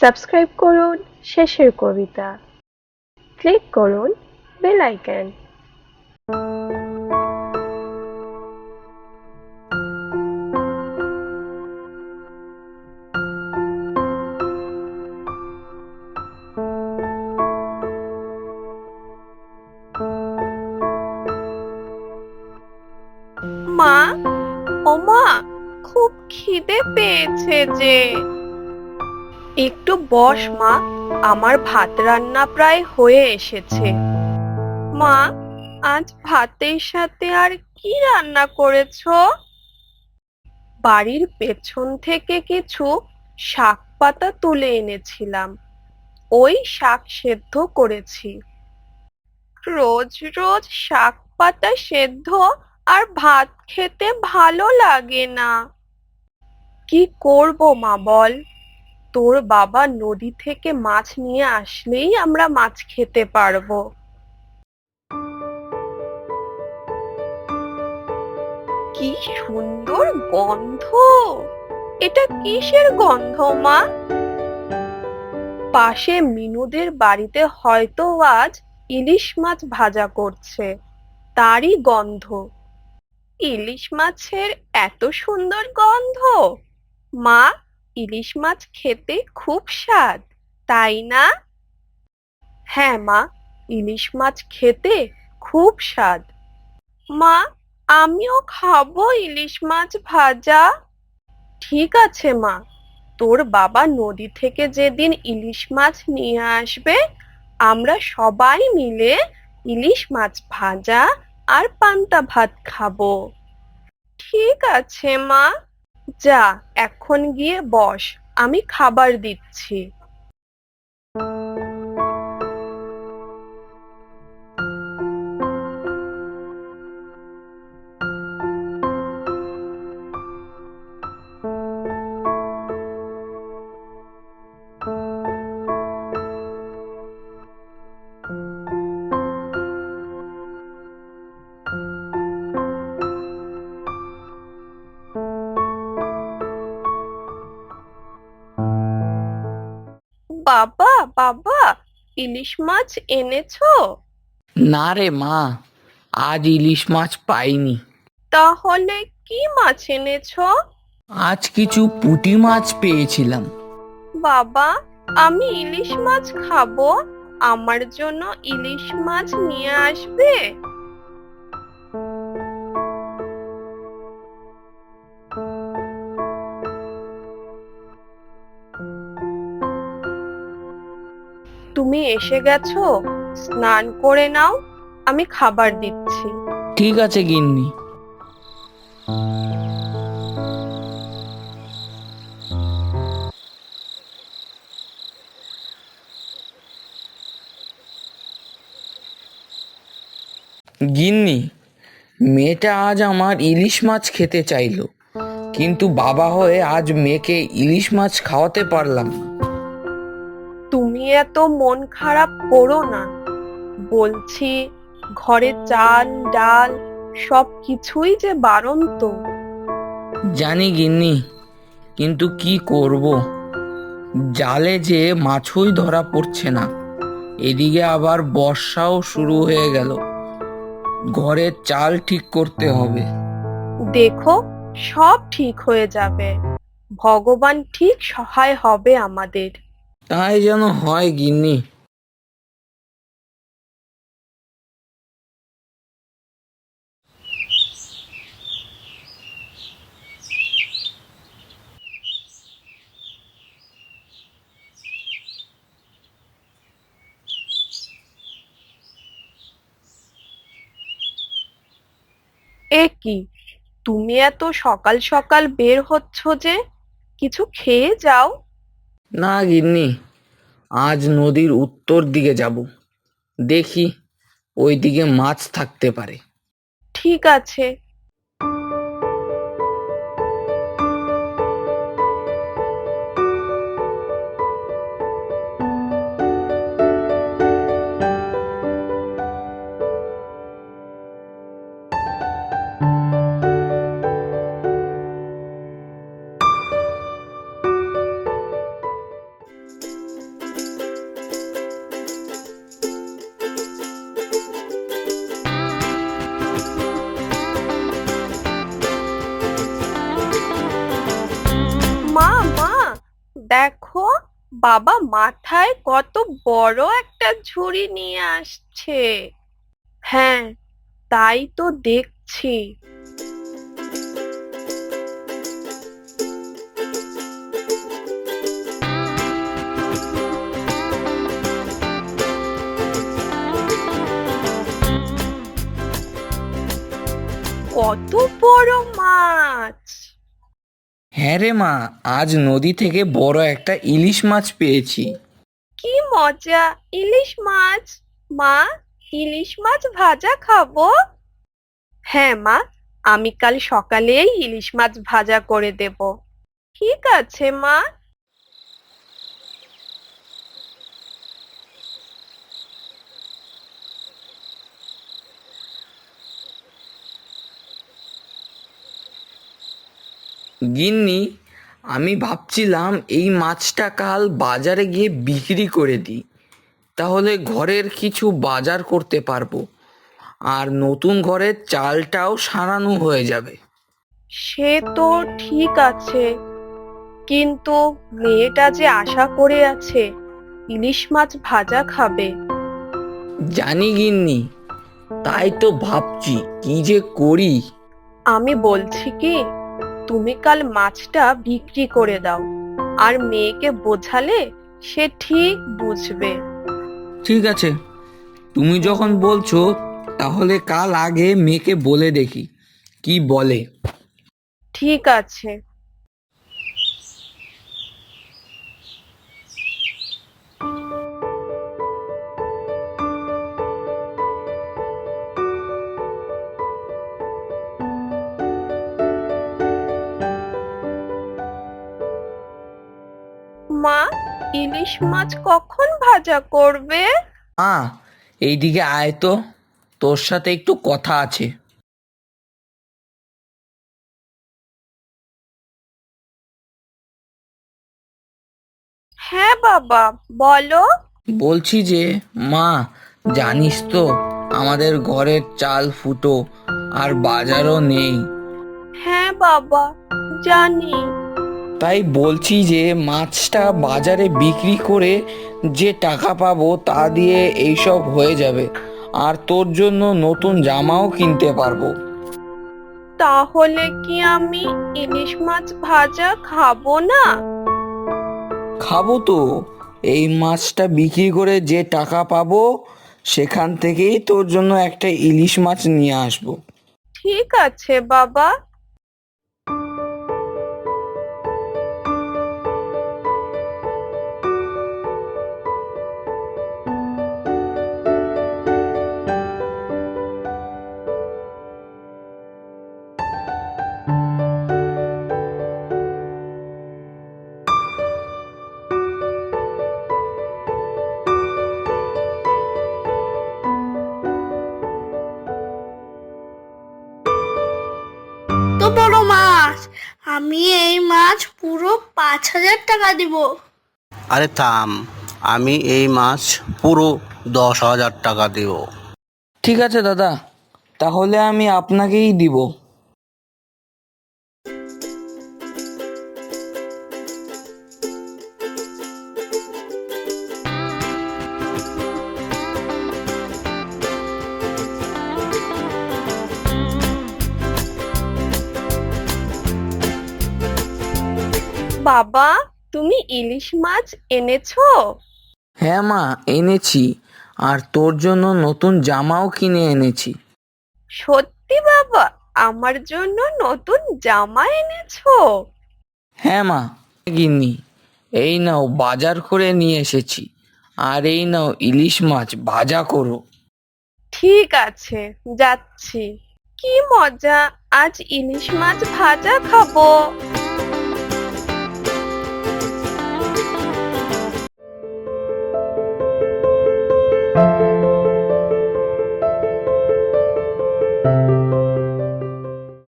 Subscribe করুন Shesher Kobita. Click করুন bell icon. মা ও মা খুব খিদে পেয়েছে যে। একটু বস, মা। আমার ভাত রান্না প্রায় হয়ে এসেছে। মা, আজ ভাতের সাথে আর কি রান্না করেছ? বাড়ির পেছন থেকে কিছু শাক পাতা তুলে এনেছিলাম। ওই শাক সেদ্ধ করেছি। রোজ রোজ শাক পাতা সেদ্ধ আর ভাত খেতে ভালো লাগে না। কি করব, মা, বল? তোর বাবা নদী থেকে মাছ নিয়ে আসলেই আমরা মাছ খেতে পারব। কি সুন্দর গন্ধ! এটা কিসের গন্ধ, মা? পাশে মিনুদের বাড়িতে হয়তো আজ ইলিশ মাছ ভাজা করছে। তারই গন্ধ। ইলিশ মাছের এত সুন্দর গন্ধ! মা ইলিশ মাছ খেতে খুব স্বাদ, তাই না? হ্যাঁ মা, ইলিশ মাছ খেতে খুব স্বাদ। মা, আমিও খাব ইলিশ মাছ ভাজা। ঠিক আছে মা, তোর বাবা নদী থেকে যেদিন ইলিশ মাছ নিয়ে আসবে, আমরা সবাই মিলে ইলিশ মাছ ভাজা আর পান্তা ভাত খাব। ঠিক আছে মা। যা এখন গিয়ে বস আমি খাবার দিচ্ছি। বাবা বাবা ইলিশ মাছ এনেছো? না রে মা আজ ইলিশ মাছ পাইনি। তাহলে কি মাছ এনেছো? আজ কিছু পুঁটি মাছ পেয়েছিলাম। বাবা আমি ইলিশ মাছ খাব আমার জন্য ইলিশ মাছ নিয়ে আসবে? তুমি এসে গেছো, স্নান করে নাও, আমি খাবার দিচ্ছি ঠিক আছে, গিন্নি গিন্নি, মেয়েটা আজ আমার ইলিশ মাছ খেতে চাইলো, কিন্তু বাবা হয়ে আজ মেয়েকে ইলিশ মাছ খাওয়াতে পারলাম না। তুমি এত মন খারাপ করো না। বলছি ঘরে চাল ডাল সব কিছুই যে বারন্ত জানি গিন্নি কিন্তু কি করব? জালে যে মাছই ধরা পড়ছে না। এদিকে আবার বর্ষাও শুরু হয়ে গেল। ঘরের চাল ঠিক করতে হবে। দেখো সব ঠিক হয়ে যাবে। ভগবান ঠিক সহায় হবে আমাদের। তাই যেন হয়, গিন্নি। এ কি, তুমি এত সকাল সকাল বের হচ্ছ যে, কিছু খেয়ে যাও? না গিন্নি, আজ নদীর উত্তর দিকে যাব। দেখি ওই দিকে মাছ থাকতে পারে। ঠিক আছে। দেখো, বাবা মাথায় কত বড় একটা ঝুড়ি নিয়ে আসছে। হ্যাঁ তাই তো দেখছি। কত বড় মাছ! হ্যাঁ রে মা, আজ নদী থেকে বড় একটা ইলিশ মাছ পেয়েছি। কি মজা, ইলিশ মাছ। মা, ইলিশ মাছ ভাজা খাব? হ্যাঁ মা, আমি কাল সকালেই ইলিশ মাছ ভাজা করে দেব। ঠিক আছে মা। গিন্নি আমি ভাবছিলাম এই মাছটা কাল বাজারে গিয়ে বিক্রি করে দিই। তাহলে ঘরের কিছু বাজার করতে পারব। আর নতুন ঘরের চালটাও সারানো হয়ে যাবে। সে তো ঠিক আছে। কিন্তু মেয়েটা যে আশা করে আছে ইলিশ মাছ ভাজা খাবে। জানি গিন্নি তাই তো ভাবছি কি যে করি? আমি বলছি কি তুমি কাল মাছটা বিক্রি করে দাও। আর মেয়েকে বোঝালে সে ঠিক বুঝবে। ঠিক আছে। তুমি যখন বলছো তাহলে কাল আগে মেয়েকে বলে দেখি। কি বলে? ঠিক আছে। ইলিশ মাছ কখন ভাজা করবে? মা এইদিকে আয় তো। তোর সাথে একটু কথা আছে। হ্যাঁ বাবা বলো। বলছি যে মা জানিস তো আমাদের ঘরের চাল ফুটো আর বাজারও নেই। হ্যাঁ বাবা জানি। তাই বলছি যে মাছটা বাজারে বিক্রি করে যে টাকা পাবো তা দিয়ে এইসব হয়ে যাবে। আর তোর জন্য নতুন জামাও কিনতে পারব। তাহলে কি আমি ইলিশ মাছ ভাজা খাব না? খাব তো। এই মাছটা বিক্রি করে যে টাকা পাবো সেখান থেকেই তোর জন্য একটা ইলিশ মাছ নিয়ে আসব। ঠিক আছে বাবা। বড় মাছ। আমি এই মাছ পুরো পাঁচ হাজার টাকা দিব। আরে থাম আমি এই মাছ পুরো দশ হাজার টাকা দেব। ঠিক আছে দাদা তাহলে আমি আপনাকেই দিব। বাবা তুমি ইলিশ মাছ এনেছো? হ্যাঁ মা এনেছি। আর তোর জন্য নতুন জামাও কিনে এনেছি। সত্যি বাবা আমার জন্য নতুন জামা এনেছো? হ্যাঁ মা গিন্নি এই নাও বাজার করে নিয়ে এসেছি। আর এই নাও ইলিশ মাছ ভাজা করো। ঠিক আছে যাচ্ছি। কি মজা আজ ইলিশ মাছ ভাজা খাব।